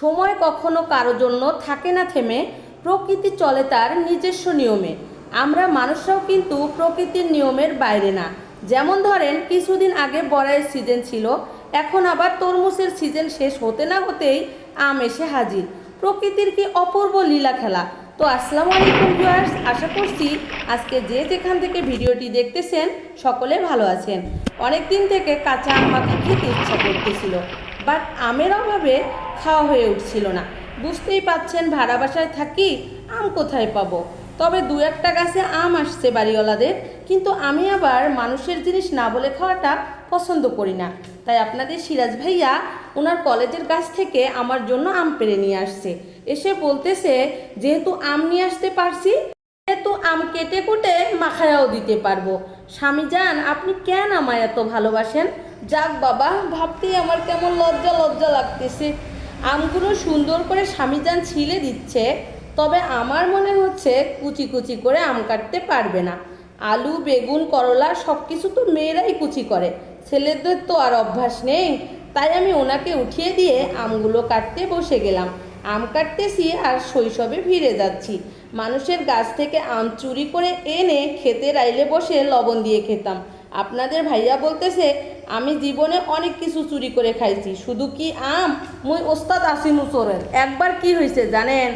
সময় কখনো কারও জন্য থাকে না থেমে, প্রকৃতি চলে তার নিজস্ব নিয়মে। আমরা মানুষরাও কিন্তু প্রকৃতির নিয়মের বাইরে না। যেমন ধরেন, কিছুদিন আগে বড়াইয়ের সিজন ছিল, এখন আবার তরমুজের সিজন শেষ হতে না হতেই আম এসে হাজির। প্রকৃতির কি অপূর্ব লীলা খেলা। তো আসসালামু আলাইকুম ভিউয়ার্স আশা করছি আজকে যে যেখান থেকে ভিডিওটি দেখতেছেন, সকলে ভালো আছেন। অনেক দিন থেকে কাঁচা আম মাখা খেতে ইচ্ছা করতেছিল। বাট আমের অভাবে খাওয়া হয়ে উঠছিল না। বুঝতেই পাচ্ছেন ভাড়া বাসায় থাকি, আম কোথায় পাবো? তবে দু একটা গাছে আম আসছে বাড়িওয়ালাদের, কিন্তু আমি আবার মানুষের জিনিস না বলে খাওয়াটা পছন্দ করি না। তাই আপনাদের সিরাজ ভাইয়া ওনার কলেজের গাছ থেকে আমার জন্য আম পেরে নিয়ে আসছে। এসে বলতেছে, যেহেতু আম নিয়ে আসতে পারছি, সেহেতু আম কেটে কুটে মাখায়াও দিতে পারব। স্বামী যান আপনি কেন আমায় এত ভালোবাসেন? যাক বাবা, ভাবতেই আমার কেমন লজ্জা লজ্জা লাগতেছে। আমগুলো সুন্দর করে স্বামীজান ছিলে দিচ্ছে, তবে আমার মনে হচ্ছে কুচি কুচি করে আম কাটতে পারবে না। আলু, বেগুন, করলা সব কিছু তো মেয়েরাই কুচি করে, ছেলেদের তো আর অভ্যাস নেই। তাই আমি ওনাকে উঠিয়ে দিয়ে আমগুলো কাটতে বসে গেলাম। আম কাটতেছি আর শৈশবে ফিরে যাচ্ছি। মানুষের গাছ থেকে আম চুরি করে এনে খেতে রাইলে বসে লবণ দিয়ে খেতাম। আপনাদের ভাইয়া বলতেছে আমি জীবনে অনেক কিছু চুরি করে খাইছি, শুধু কি আম? মুই ওস্তাদ আসিমু চোরের। একবার কি হয়েছে জানেন?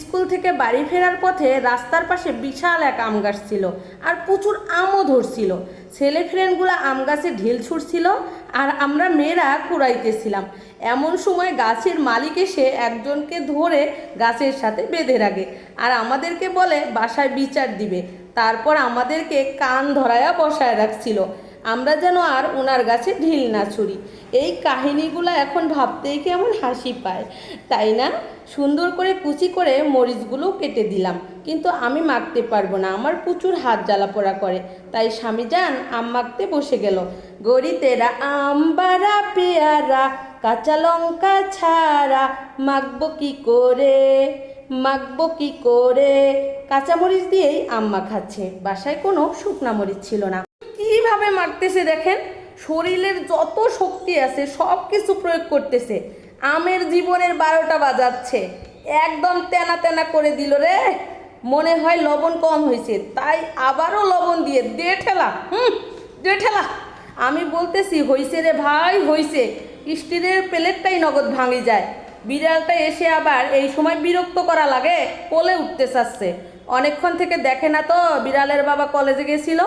স্কুল থেকে বাড়ি ফেরার পথে রাস্তার পাশে বিশাল এক আম গাছ ছিল, আর প্রচুর আমও ধরছিল। ছেলে ফ্রেন্ডগুলো আম গাছে ঢিল ছুটছিল আর আমরা মেয়েরা কুড়াইতেছিলাম। এমন সময় গাছের মালিক এসে একজনকে ধরে গাছের সাথে বেঁধে রাখে আর আমাদেরকে বলে, বাসায় বিচার দিবে। তারপর আমাদেরকে কান ধরায়া বসায় রাখছিল। আমরা যেন আর ওনার গাছে ঢিল না ছুরি এই কাহিনীগুলো এখন ভাবতেই কেমন হাসি পায়, তাই না? সুন্দর করে কুচি করে মরিচগুলো কেটে দিলাম। কিন্তু আমি মাখতে পারব না। আমার প্রচুর হাত জ্বালা পোড়া করে। তাই স্বামী যান, আম মাখতে বসে গেল। গড়ি তেরা আম বাড়া পেয়ারা, কাঁচা লঙ্কা ছাড়া, মাখবো কি করে? মাখবো কি করে? কাঁচামরিচ দিয়েই আম মাখাচ্ছে। বাসায় কোনো শুকনা মরিচ ছিল না। কীভাবে মাখতেছে দেখেন? শরীরের যত শক্তি আছে, সব কিছু প্রয়োগ করতেছে। আমের জীবনের বারোটা বাজাচ্ছে। একদম তেনা তেনা করে দিল রে। মনে হয় লবণ কম হয়েছে, তাই আবারও লবণ দিয়ে দে ঠেলা, হুম, দে ঠেলা। আমি বলতেছি, হইছে রে ভাই, হইছে। স্টিলের প্লেটটাই নগদ ভাঙি যায়। বিড়ালটা এসে আবার এই সময় বিরক্ত করা লাগে, কোলে উঠতে চাচ্ছে। অনেকক্ষণ থেকে দেখে না তো, বিড়ালের বাবা কলেজে গেছিল।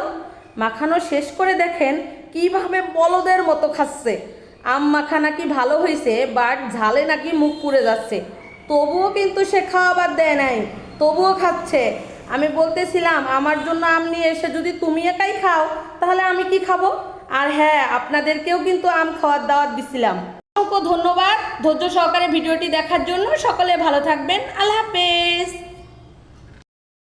মাখানো শেষ করে দেখেন, কীভাবে বলদের মতো খাচ্ছে। আম মাখা নাকি ভালো হয়েছে বাট ঝালে নাকি মুখ পুড়ে যাচ্ছে। তবুও কিন্তু সে খাওয়াবার দেয় নাই। তবুও খাচ্ছে। আমি বলতেছিলাম, আমার জন্য আম নিয়ে এসে যদি তুমি একাই খাও, তাহলে আমি কি খাব? আর হ্যাঁ আপনাদেরকেও কিন্তু আম খাওয়ার দাওয়াত দিছিলাম। অসংখ্য ধন্যবাদ ধৈর্য সহকারে ভিডিওটি দেখার জন্য। সকলে ভালো থাকবেন। আল্লাহ হাফেজ।